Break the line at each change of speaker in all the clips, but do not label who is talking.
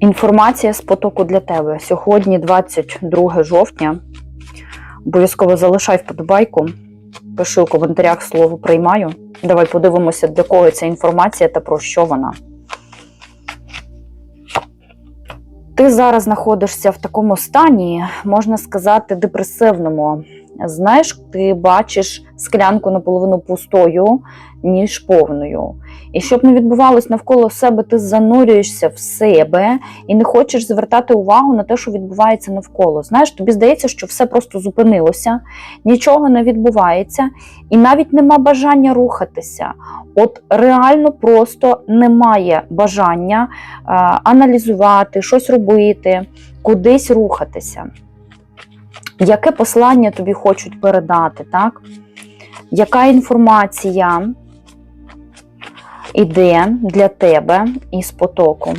Інформація з потоку для тебе. Сьогодні 22 жовтня. Обов'язково залишай вподобайку. Пиши у коментарях слово приймаю. Давай подивимося, для кого ця інформація та про що вона. Ти зараз знаходишся в такому стані, можна сказати, депресивному. Знаєш, ти бачиш склянку наполовину пустою, ніж повною. І щоб не відбувалось навколо себе, ти занурюєшся в себе і не хочеш звертати увагу на те, що відбувається навколо. Знаєш, тобі здається, що все просто зупинилося, нічого не відбувається, і навіть нема бажання рухатися. От реально просто немає бажання а, аналізувати, щось робити, кудись рухатися. Яке послання тобі хочуть передати, так? Яка інформація іде для тебе із потоку?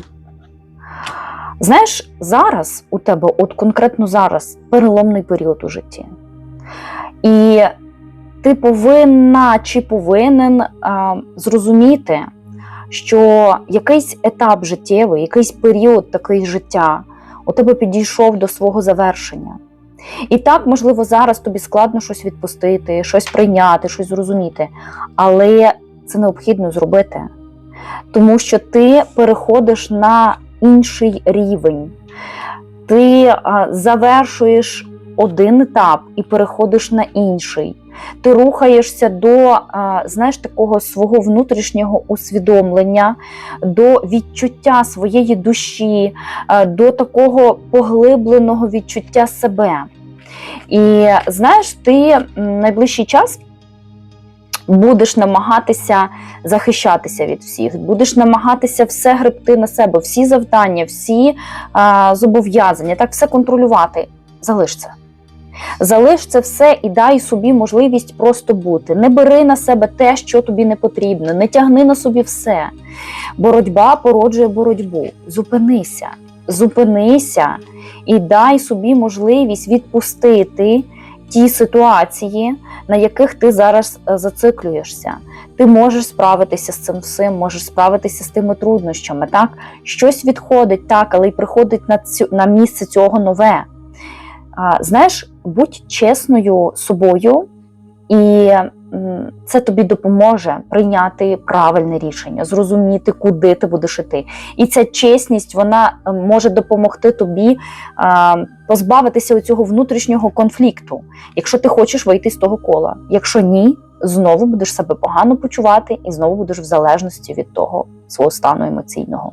Знаєш, зараз у тебе, от конкретно зараз, переломний період у житті. І ти повинна чи повинен а, зрозуміти, що якийсь етап життєвий, якийсь період такий життя у тебе підійшов до свого завершення. І так, можливо, зараз тобі складно щось відпустити, щось прийняти, щось зрозуміти. Але це необхідно зробити, тому що ти переходиш на інший рівень. Ти завершуєш один етап і переходиш на інший. Ти рухаєшся до знаєш, такого свого внутрішнього усвідомлення, до відчуття своєї душі, до такого поглибленого відчуття себе. І знаєш, ти найближчий час будеш намагатися захищатися від всіх, будеш намагатися все гребти на себе, всі завдання, всі е, зобов'язання, так все контролювати. Залиш це. Залиш це все і дай собі можливість просто бути. Не бери на себе те, що тобі не потрібно, не тягни на собі все. Боротьба породжує боротьбу. Зупинися, зупинися і дай собі можливість відпустити ті ситуації, на яких ти зараз е, зациклюєшся. Ти можеш справитися з цим всім, можеш справитися з тими труднощами. Так, щось відходить, так, але й приходить на цю на місце цього нове. Знаєш, будь чесною собою, і це тобі допоможе прийняти правильне рішення, зрозуміти, куди ти будеш іти. І ця чесність вона е, може допомогти тобі позбавитися цього внутрішнього конфлікту, якщо ти хочеш вийти з того кола. Якщо ні, знову будеш себе погано почувати і знову будеш в залежності від того свого стану емоційного.